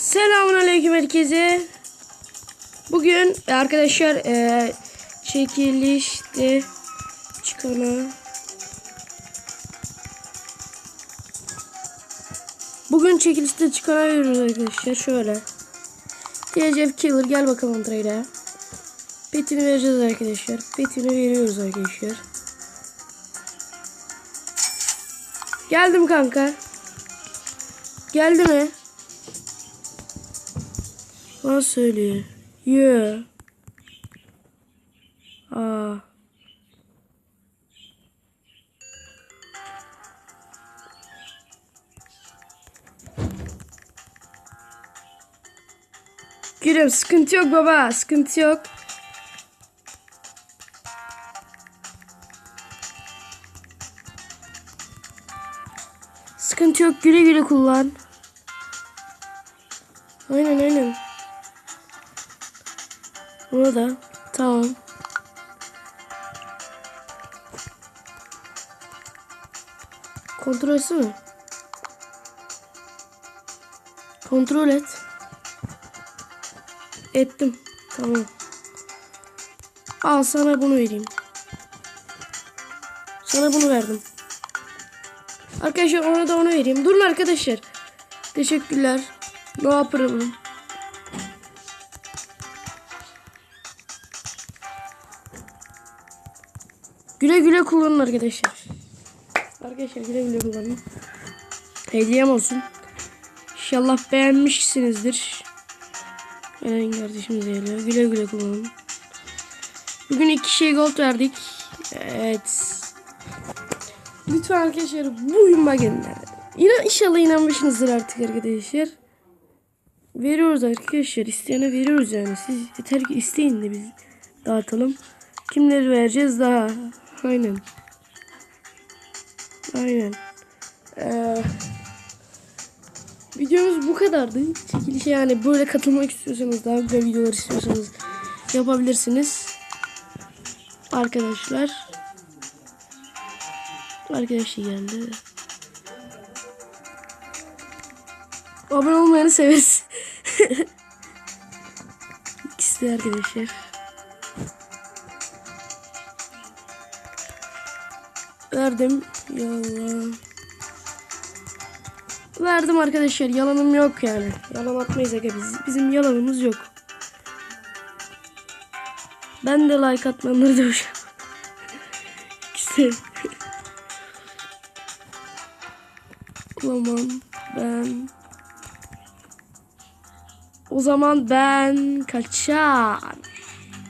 Selamünaleyküm herkese. Bugün arkadaşlar e, çekilişte çıkanı Bugün çekilişte çıkanı veriyoruz arkadaşlar şöyle. TCF Killer gel bakalım trade. Petini vereceğiz arkadaşlar. Petini veriyoruz arkadaşlar. Geldim kanka. Geldi mi? Bana söylüyor. Yo. Aa. Gülüm sıkıntı yok baba sıkıntı yok. Sıkıntı yok güle güle kullan. Aynen aynen. Bunu da tamam. Kontrol etsene. Kontrol et. Ettim. Tamam. Al sana bunu vereyim. Sana bunu verdim. Arkadaşlar ona da onu vereyim. Durun arkadaşlar. Teşekkürler. No problem. Güle güle kullanın arkadaşlar. Arkadaşlar güle güle kullanın. Hediyem olsun. İnşallah beğenmişsinizdir. Eren kardeşimiz geliyor. Güle güle kullanın. Bugün iki şey gold verdik. Evet. Lütfen arkadaşlar bu oyunuma gönderin. İnan, inşallah inanmışsınızdır artık arkadaşlar. Veriyoruz arkadaşlar. İsteyene veriyoruz yani. Siz yeter ki isteyin de biz dağıtalım. Kimleri vereceğiz daha? Aynen. Aynen. Ee, videomuz bu kadardı. Çekilişe yani böyle katılmak istiyorsanız daha güzel videolar istiyorsanız yapabilirsiniz. Arkadaşlar. Arkadaşı geldi. Abone olmayanı severiz. İkisi de arkadaşlar. Verdim. Yalan. Verdim arkadaşlar. Yalanım yok yani. Yalan atmayız aga biz. Bizim yalanımız yok. Ben de like atmanları hoş. İkisi. O zaman ben o zaman ben kaçar.